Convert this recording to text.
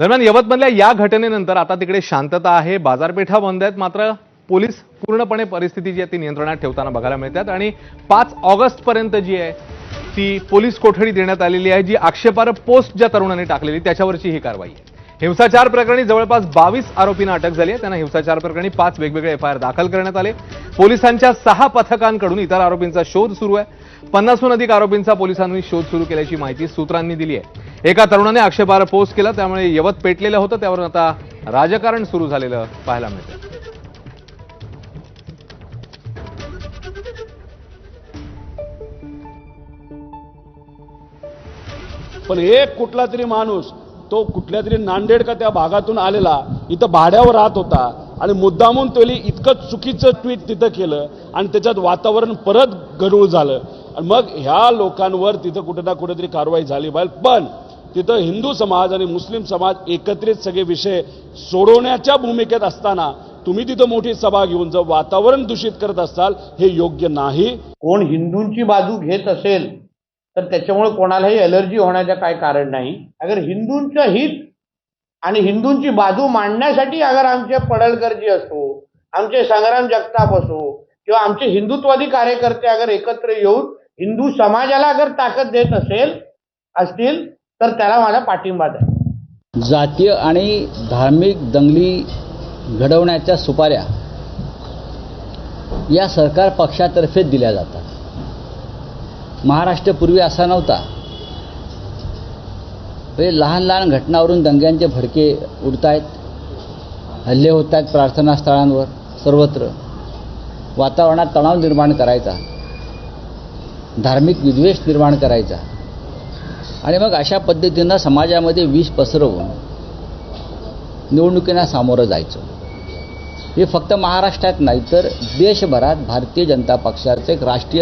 दरम्यान यवतमधल्या या घटनेनंतर आता तिकडे शांतता आहे बाजारपेठा बंद आहेत मात्र पोलीस पूर्णपणे परिस्थिती जी आहे ती नियंत्रणात ठेवताना बघायला मिळतात. आणि पाच ऑगस्टपर्यंत जी आहे ती पोलीस कोठडी देण्यात आलेली आहे जी आक्षेपार्ह पोस्ट ज्या तरुणांनी टाकलेली त्याच्यावरची ही कारवाई आहे. हिंसाचार प्रकरणी जवळपास बावीस आरोपींना अटक झाली आहे. त्यांना हिंसाचार प्रकरणी पाच वेगवेगळे एफ आय आर दाखल करण्यात आले. पोलिसांच्या सहा पथकांकडून इतर आरोपींचा शोध सुरू आहे. पन्नासहून अधिक आरोपींचा पोलिसांनी शोध सुरू केल्याची माहिती सूत्रांनी दिली आहे. एका तरुणाने आक्षेपार्ह पोस्ट केला त्यामुळे यवत पेटलेलं होतं त्यावरून आता राजकारण सुरू झालेलं पाहायला मिळतं पण एक कुठला तरी माणूस तो कुठल्या तरी नांदेड का त्या भागातून आलेला इथं भाड्यावर राहत होता आणि मुद्दामून त्याने इतकं चुकीचं ट्विट तिथं केलं आणि त्याच्यात वातावरण परत गडूळ झालं. आणि मग ह्या लोकांवर तिथं कुठं ना कुठेतरी कारवाई झाली पाहिजे. पण तिथं हिंदू समाज आणि मुस्लिम समाज एकत्रित सगळे विषय सोडवण्याच्या भूमिकेत असताना तुम्ही तिथं मोठी सभा घेऊन जर वातावरण दूषित करत असाल हे योग्य नाही. कोण हिंदूंची बाजू घेत असेल तर त्याच्यामुळे कोणालाही एलर्जी होण्याचं काय कारण नाही. अगर हिंदूंचं हित आणि हिंदूंची बाजू मांडण्यासाठी अगर आमचे पडलकरजी असो आमचे संग्राम जगताप असो किंवा आमचे हिंदुत्वादी कार्यकर्ते अगर एकत्र येऊन हिंदू समाजाला अगर ताकद देत असेल असतील तर त्याला माझा पाठिंबा द्या. जातीय आणि धार्मिक दंगली घडवण्याच्या सुपाऱ्या या सरकार पक्षातर्फे दिल्या जातात. महाराष्ट्र पूर्वी असा नव्हता. हे लहान लहान घटनावरून दंग्यांचे भडके उडत आहेत हल्ले होत आहेत प्रार्थनास्थळांवर सर्वत्र. वातावरणात तणाव निर्माण करायचा. धार्मिक विद्वेष निर्माण करायचा. आणि मग अशा पद्धतीनं समाजामध्ये विष पसरवून निवडणुकींना सामोरं जायचं. हे फक्त महाराष्ट्रात नाही तर देशभरात भारतीय जनता पक्षाचं एक राष्ट्रीय